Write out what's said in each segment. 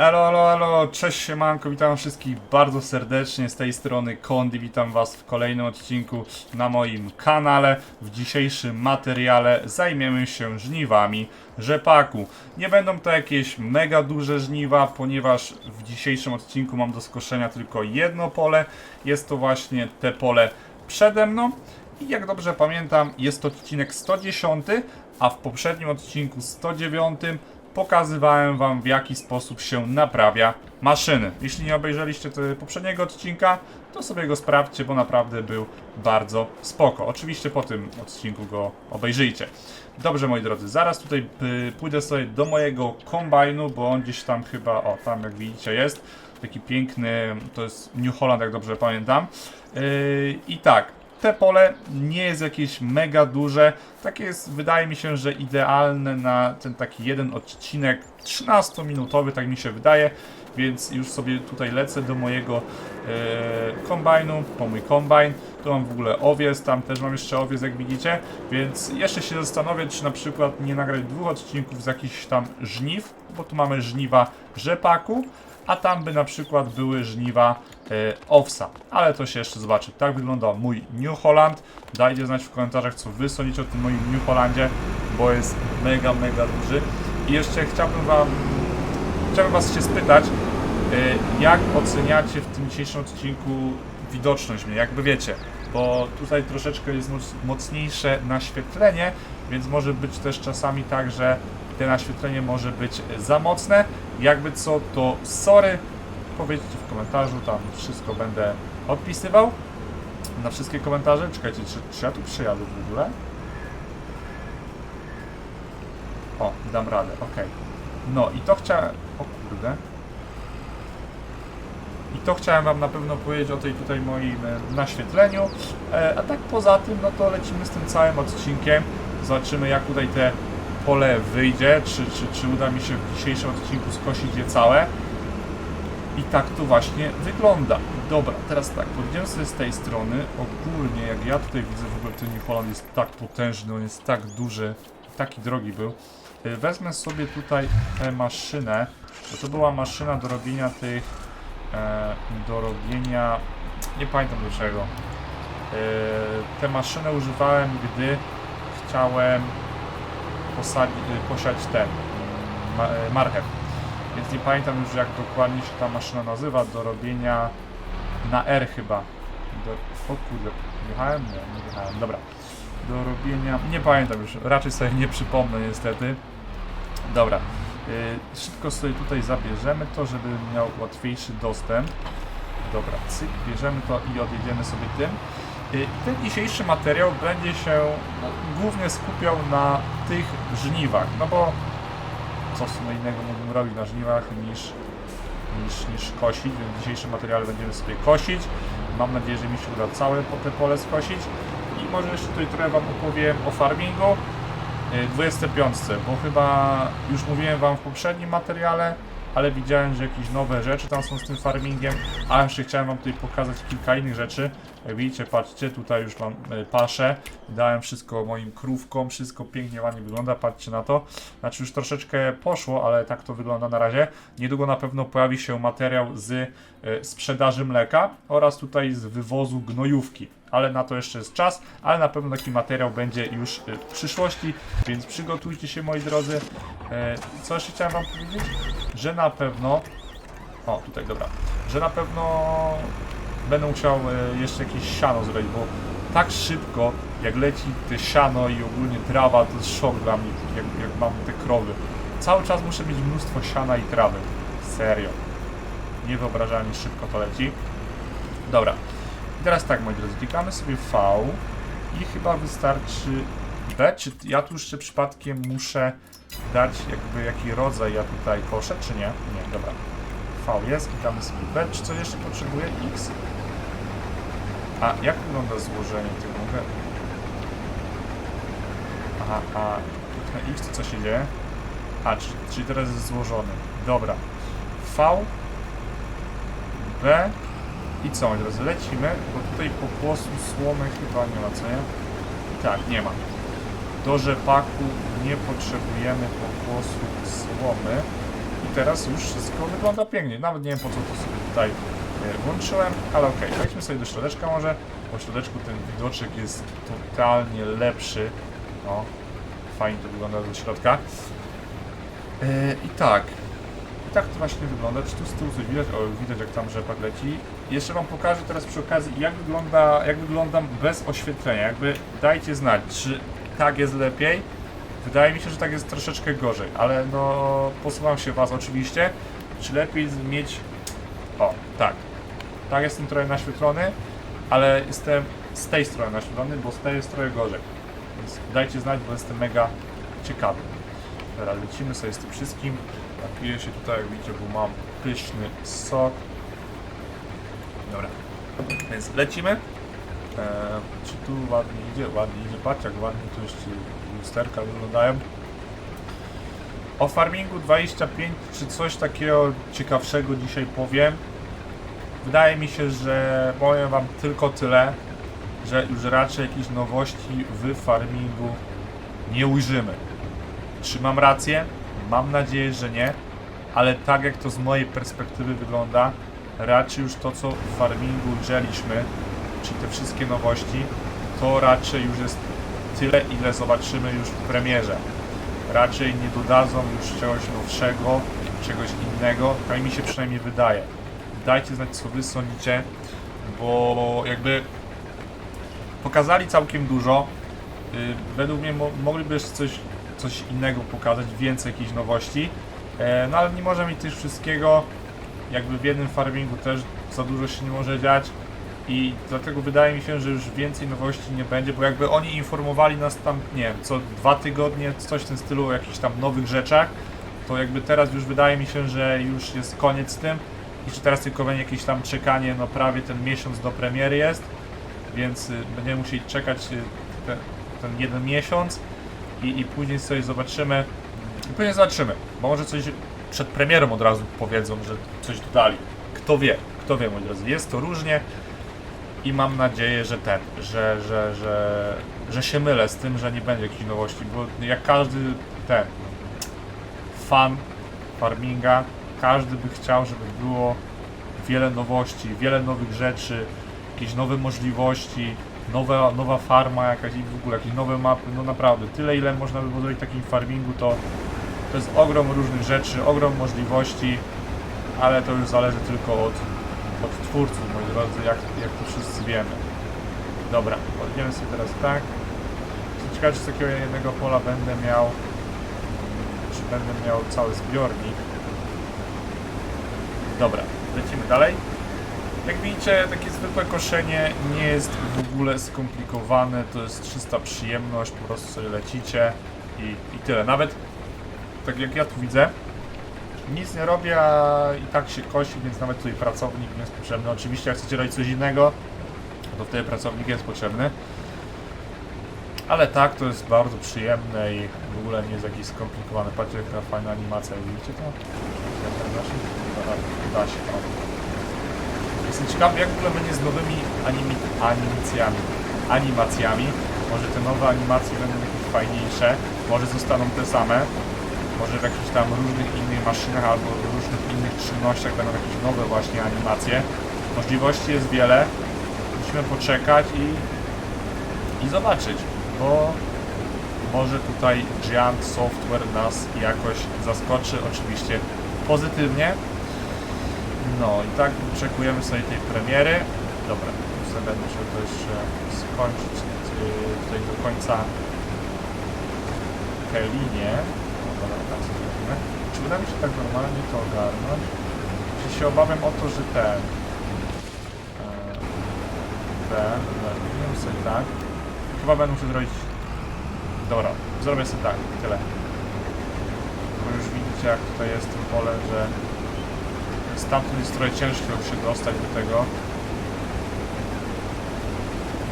Elo, elo, elo, cześć siemanko, witam wszystkich bardzo serdecznie z tej strony Kondi, witam was w kolejnym odcinku na moim kanale. W dzisiejszym materiale zajmiemy się żniwami rzepaku. Nie będą to jakieś mega duże żniwa, ponieważ w dzisiejszym odcinku mam do skoszenia tylko jedno pole. Jest to właśnie te pole przede mną. I jak dobrze pamiętam, jest to odcinek 110, a w poprzednim odcinku 109 pokazywałem Wam w jaki sposób się naprawia maszyny. Jeśli nie obejrzeliście poprzedniego odcinka, to sobie go sprawdźcie, bo naprawdę był bardzo spoko. Oczywiście po tym odcinku go obejrzyjcie. Dobrze, moi drodzy, zaraz tutaj pójdę sobie do mojego kombajnu, bo on gdzieś tam chyba, o, tam jak widzicie jest. Taki piękny, to jest New Holland, jak dobrze pamiętam. Yy, I tak, te pole nie jest jakieś mega duże. Takie jest, wydaje mi się, że idealne na ten taki jeden odcinek 13-minutowy, tak mi się wydaje. Więc już sobie tutaj lecę do mojego e, kombajnu, po mój kombajn. Tu mam w ogóle owiec, tam też mam jeszcze owiec, jak widzicie. Więc jeszcze się zastanowię, czy na przykład nie nagrać dwóch odcinków z jakichś tam żniw, bo tu mamy żniwa rzepaku, a tam by na przykład były żniwa owsa. Ale to się jeszcze zobaczy. Tak wygląda mój New Holland. Dajcie znać w komentarzach, co wy sądzicie o tym moim New Hollandzie, bo jest mega, mega duży. I jeszcze chciałbym wam, chciałbym was się spytać, e, jak oceniacie w tym dzisiejszym odcinku widoczność mnie, jakby wiecie, bo tutaj troszeczkę jest moc- mocniejsze naświetlenie, więc może być też czasami tak, że te naświetlenie może być za mocne. Jakby co, to sorry. Powiedzcie w komentarzu, tam wszystko będę odpisywał. Na wszystkie komentarze. Czekajcie, czy, czy ja tu przyjadę w ogóle? O, dam radę, ok. No i to chciałem... O kurde. I to chciałem Wam na pewno powiedzieć o tej tutaj moim e, naświetleniu. E, a tak poza tym, no to lecimy z tym całym odcinkiem. Zobaczymy jak tutaj te pole wyjdzie, czy, czy, czy uda mi się w dzisiejszym odcinku skosić je całe. I tak to właśnie wygląda. Dobra, teraz tak, podjdziemy sobie z tej strony. Ogólnie, jak ja tutaj widzę, w ogóle ten New Holland jest tak potężny, on jest tak duży, taki drogi był. Y, Wezmę sobie tutaj tę maszynę, bo to była maszyna do robienia tych, e, do robienia, nie pamiętam do czego. E, tę maszynę używałem, gdy chciałem posadzić, posiać ten, ma, e, marchew. Więc nie pamiętam już jak dokładnie się ta maszyna nazywa, do robienia na R chyba. Do, o kurde, jechałem? Nie, nie jechałem, dobra. Do robienia, nie pamiętam już, raczej sobie nie przypomnę niestety. Dobra, y, szybko sobie tutaj zabierzemy to, żeby miał łatwiejszy dostęp. Dobra, cyk, bierzemy to i odjedziemy sobie tym. Y, Ten dzisiejszy materiał będzie się głównie skupiał na tych żniwach, no bo co w sumie innego mógłbym robić na żniwach niż, niż, niż kosić, więc w dzisiejszym materiale będziemy sobie kosić. Mam nadzieję, że mi się uda całe te pole skosić. I może jeszcze tutaj trochę Wam opowiem o farmingu. y, 25, bo chyba już mówiłem Wam w poprzednim materiale, ale widziałem, że jakieś nowe rzeczy tam są z tym farmingiem, a jeszcze chciałem Wam tutaj pokazać kilka innych rzeczy. Jak widzicie, patrzcie, tutaj już mam y, paszę, dałem wszystko moim krówkom, wszystko pięknie, ładnie wygląda, patrzcie na to. Znaczy już troszeczkę poszło, ale tak to wygląda na razie. Niedługo na pewno pojawi się materiał z y, sprzedaży mleka oraz tutaj z wywozu gnojówki. Ale na to jeszcze jest czas, ale na pewno taki materiał będzie już y, w przyszłości, więc przygotujcie się moi drodzy. E, Co jeszcze chciałem wam powiedzieć? Że na pewno... O, tutaj, dobra. Że na pewno będę musiał e, jeszcze jakieś siano zrobić, bo tak szybko jak leci te siano i ogólnie trawa, to jest szok dla mnie, jak, jak mam te krowy. Cały czas muszę mieć mnóstwo siana i trawy. Serio. Niewyobrażalnie szybko to leci. Dobra. I teraz tak, moi drodzy, klikamy sobie V i chyba wystarczy B, czy ja tu jeszcze przypadkiem muszę dać jakby jaki rodzaj ja tutaj koszę, czy nie? Nie, dobra. V jest, klikamy sobie B, czy co jeszcze potrzebuję? X. A jak wygląda złożenie tego? Mogę... Aha, a kliknę X, to co się dzieje? A, czyli, czyli teraz jest złożony. Dobra. V, B i co, drodzy, lecimy, bo tutaj pokłosu słomy chyba nie ma, co nie? Tak, nie ma. Do rzepaku nie potrzebujemy pokłosu słomy. i teraz już wszystko wygląda pięknie. Nawet nie wiem po co to sobie tutaj e, włączyłem, ale okej, wejdźmy sobie do środeczka może. Po środeczku ten widoczek jest totalnie lepszy. O, fajnie to wygląda do środka. E, I tak, i tak to właśnie wygląda. Czy tu z tyłu coś widać? O, widać jak tam rzepak leci. Jeszcze wam pokażę teraz przy okazji, jak wygląda, jak wyglądam bez oświetlenia. Jakby dajcie znać, czy tak jest lepiej. Wydaje mi się, że tak jest troszeczkę gorzej, ale no posłucham się was oczywiście. Czy lepiej mieć. O, tak. Tak jestem trochę naświetlony, ale jestem z tej strony naświetlony, bo z tej jest trochę gorzej. Więc dajcie znać, bo jestem mega ciekawy. Teraz lecimy sobie z tym wszystkim. Napiję się tutaj, jak widzicie, bo mam pyszny sok. Dobra. Więc lecimy. Eee, czy tu ładnie idzie? Ładnie idzie. Patrz jak ładnie tu jeszcze lusterka wyglądają. O farmingu 25 czy coś takiego ciekawszego dzisiaj powiem. Wydaje mi się, że powiem wam tylko tyle, że już raczej jakichś nowości w farmingu nie ujrzymy. Czy mam rację? Mam nadzieję, że nie, ale tak jak to z mojej perspektywy wygląda, raczej już to co w farmingu ujrzeliśmy, czyli te wszystkie nowości, to raczej już jest tyle, ile zobaczymy już w premierze. Raczej nie dodadzą już czegoś nowszego, czegoś innego, tak mi się przynajmniej wydaje. Dajcie znać co wy sądzicie, bo jakby pokazali całkiem dużo. Yy, Według mnie mo mogliby jeszcze coś, coś innego pokazać, więcej jakichś nowości. E, no ale nie może mieć też wszystkiego. Jakby w jednym farmingu też za dużo się nie może dziać. I dlatego wydaje mi się, że już więcej nowości nie będzie, bo jakby oni informowali nas tam, nie wiem, co dwa tygodnie, coś w tym stylu o jakichś tam nowych rzeczach, to jakby teraz już wydaje mi się, że już jest koniec z tym. I że teraz tylko będzie jakieś tam czekanie, no prawie ten miesiąc do premiery jest, więc y, będziemy musieli czekać y, ten, ten jeden miesiąc i, i później sobie zobaczymy, i później zobaczymy, bo może coś przed premierą od razu powiedzą, że coś dodali. Kto wie, kto wie, moi drodzy. Jest to różnie i mam nadzieję, że ten, że, że, że, że się mylę z tym, że nie będzie jakichś nowości, bo jak każdy ten fan farminga, każdy by chciał, żeby było wiele nowości, wiele nowych rzeczy, jakieś nowe możliwości, nowa, nowa farma jakaś i w ogóle jakieś nowe mapy, no naprawdę, tyle ile można by było zrobić w takim farmingu, to to jest ogrom różnych rzeczy, ogrom możliwości, ale to już zależy tylko od, od twórców, moi drodzy, jak, jak to wszyscy wiemy. Dobra, podjedziemy sobie teraz tak. Ciekawy, czy z takiego jednego pola będę miał, czy będę miał cały zbiornik. Dobra, lecimy dalej. Jak widzicie, takie zwykłe koszenie nie jest w ogóle skomplikowane, to jest czysta przyjemność, po prostu sobie lecicie i, i tyle. Nawet tak jak ja tu widzę, nic nie robię, a i tak się kosi, więc nawet tutaj pracownik nie jest potrzebny. Oczywiście jak chcecie robić coś innego, to wtedy pracownik jest potrzebny. Ale tak, to jest bardzo przyjemne i w ogóle nie jest jakieś skomplikowane. Patrzcie, jaka fajna animacja, widzicie to? Da się? Da, się. Jestem ciekawy, jak w ogóle będzie z nowymi animi animacjami. animacjami. Może te nowe animacje będą jakieś fajniejsze, może zostaną te same. Może w jakichś tam różnych innych maszynach albo w różnych innych czynnościach będą jakieś nowe właśnie animacje. Możliwości jest wiele. Musimy poczekać i, i zobaczyć, bo może tutaj Giant Software nas jakoś zaskoczy, oczywiście pozytywnie. No i tak oczekujemy sobie tej premiery. Dobra, sobie będę musiał to jeszcze skończyć yy, tutaj do końca tę linię. No dobra, tak zrobimy. Czy uda mi się tak normalnie to ogarnąć? Czy się obawiam o to, że ten... e, Ten, zrobimy sobie tak. Chyba będę musiał zrobić... Dobra, zrobię sobie tak, tyle. Bo już widzicie jak tutaj jest to pole, że stamtąd jest trochę ciężko się dostać do tego.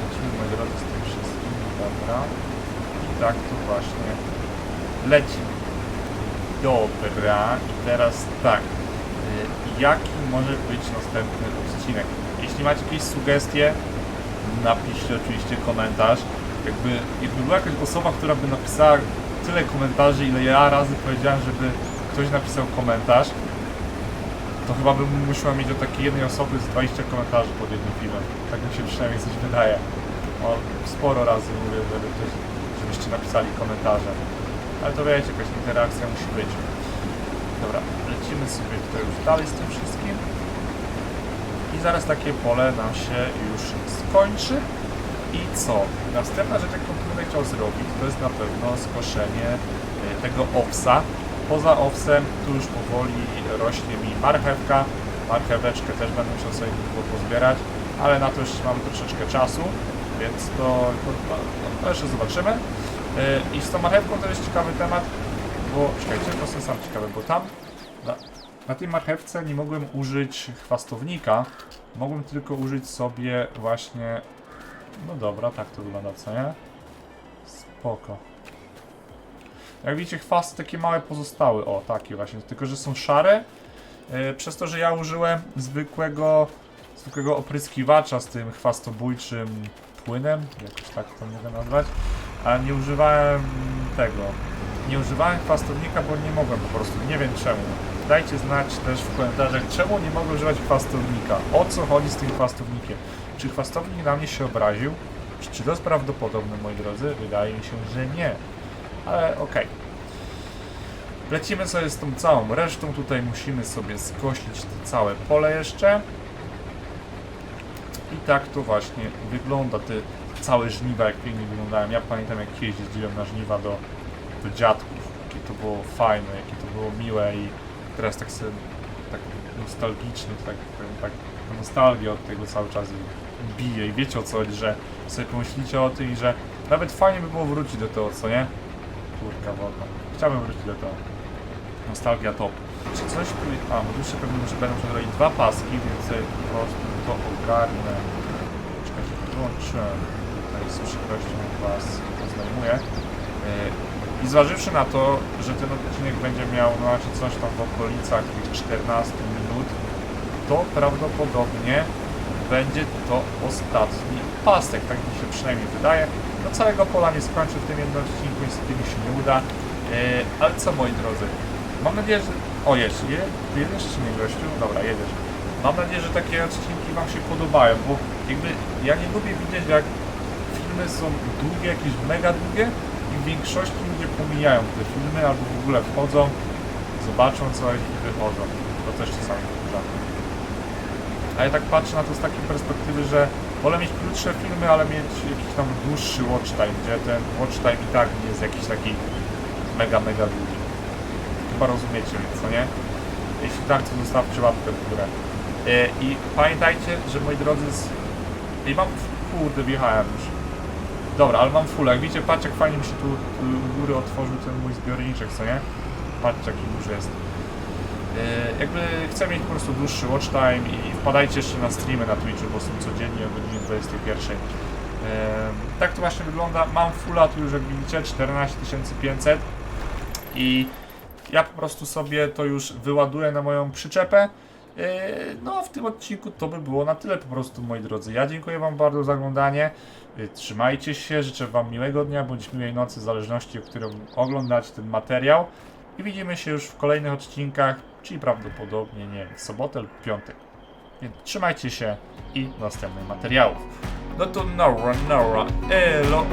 Lecimy drodzy z tym wszystkim, dobra. I tak to właśnie leci. Dobra, i teraz tak. Y, Jaki może być następny odcinek? Jeśli macie jakieś sugestie, napiszcie oczywiście komentarz. Jakby, jakby była jakaś osoba, która by napisała tyle komentarzy, ile ja razy powiedziałem, żeby ktoś napisał komentarz, to chyba bym musiał mieć do takiej jednej osoby z 20 komentarzy pod jednym filmem. Tak mi się przynajmniej coś wydaje. O, sporo razy mówię, żeby żebyście napisali komentarze. Ale to wiecie, jakaś interakcja musi być. Dobra, lecimy sobie tutaj już dalej z tym wszystkim. I zaraz takie pole nam się już skończy. I co? Następna rzecz, jaką będę chciał zrobić, to jest na pewno skoszenie y, tego owsa. Poza owsem tu już powoli rośnie mi marchewka. Marcheweczkę też będę musiał sobie długo pozbierać, ale na to jeszcze mamy troszeczkę czasu, więc to, to, to, to jeszcze zobaczymy. Y, I z tą marchewką to jest ciekawy temat, bo czekajcie, to jestem sam ciekawy, bo tam na, na tej marchewce nie mogłem użyć chwastownika, mogłem tylko użyć sobie właśnie no dobra, tak to wygląda, co nie? Spoko. Jak widzicie, chwasty takie małe pozostały. O, takie właśnie, tylko że są szare. Yy, przez to, że ja użyłem zwykłego, zwykłego opryskiwacza z tym chwastobójczym płynem, jakoś tak to mogę nazwać, a nie używałem tego. Nie używałem chwastownika, bo nie mogłem po prostu, nie wiem czemu. Dajcie znać też w komentarzach, czemu nie mogę używać chwastownika. O co chodzi z tym chwastownikiem? Czy chwastownik na mnie się obraził? Czy, to jest prawdopodobne, moi drodzy? Wydaje mi się, że nie. Ale okej. Lecimy sobie z tą całą resztą. Tutaj musimy sobie skosić to całe pole jeszcze. I tak to właśnie wygląda. Te całe żniwa, jak pięknie wyglądają. Ja pamiętam, jak kiedyś jeździłem na żniwa do, do dziadków. Jakie to było fajne, jakie to było miłe i teraz tak sobie tak nostalgicznie, tak, tak, ta nostalgia od tego cały czas bije i wiecie o co chodzi, że sobie pomyślicie o tym i że nawet fajnie by było wrócić do tego, co nie? Kurka wodna. Chciałbym wrócić do tego. Nostalgia top. Czy coś. A, bo tu jeszcze pewnie muszę będę musiał zrobić dwa paski, więc sobie po prostu to ogarnę. Czekajcie, wyłączyłem. Tutaj z przykrością was oznajmuję. Yy, I zważywszy na to, że ten odcinek będzie miał, no znaczy coś tam w okolicach tych 14 minut, to prawdopodobnie będzie to ostatni pasek, tak mi się przynajmniej wydaje. No całego pola nie skończę w tym jednym odcinku, niestety mi się nie uda. Yy, ale co moi drodzy, mam nadzieję, że... O, jest, je, ty jedziesz czy nie gościu? Dobra, jedziesz. Mam nadzieję, że takie odcinki wam się podobają, bo jakby ja nie lubię widzieć jak filmy są długie, jakieś mega długie i w większości ludzie pomijają te filmy albo w ogóle wchodzą, zobaczą coś i wychodzą. To też czasami wkurza. A ja tak patrzę na to z takiej perspektywy, że wolę mieć krótsze filmy, ale mieć jakiś tam dłuższy watch time, gdzie ten watch time i tak nie jest jakiś taki mega, mega długi. Chyba rozumiecie co nie? Jeśli tak, to zostawcie łapkę w górę. E, I pamiętajcie, że moi drodzy z... I mam... Kurde, wjechałem już. Dobra, ale mam full. Jak widzicie, patrzcie, jak fajnie mi się tu, tu góry otworzył ten mój zbiorniczek, co nie? Patrzcie, jaki duży jest. E, jakby chcę mieć po prostu dłuższy watch time i wpadajcie jeszcze na streamy na Twitchu, bo są codziennie o godzinie 21. E, tak to właśnie wygląda. Mam fulla tu już jak widzicie 14500 i ja po prostu sobie to już wyładuję na moją przyczepę. E, No w tym odcinku to by było na tyle po prostu moi drodzy. Ja dziękuję Wam bardzo za oglądanie. Trzymajcie się, życzę Wam miłego dnia bądź miłej nocy, w zależności o którym oglądać ten materiał. I widzimy się już w kolejnych odcinkach, czyli prawdopodobnie, nie w sobotę lub piątek. Więc trzymajcie się i następnych materiałów. No to nora, nora, elo.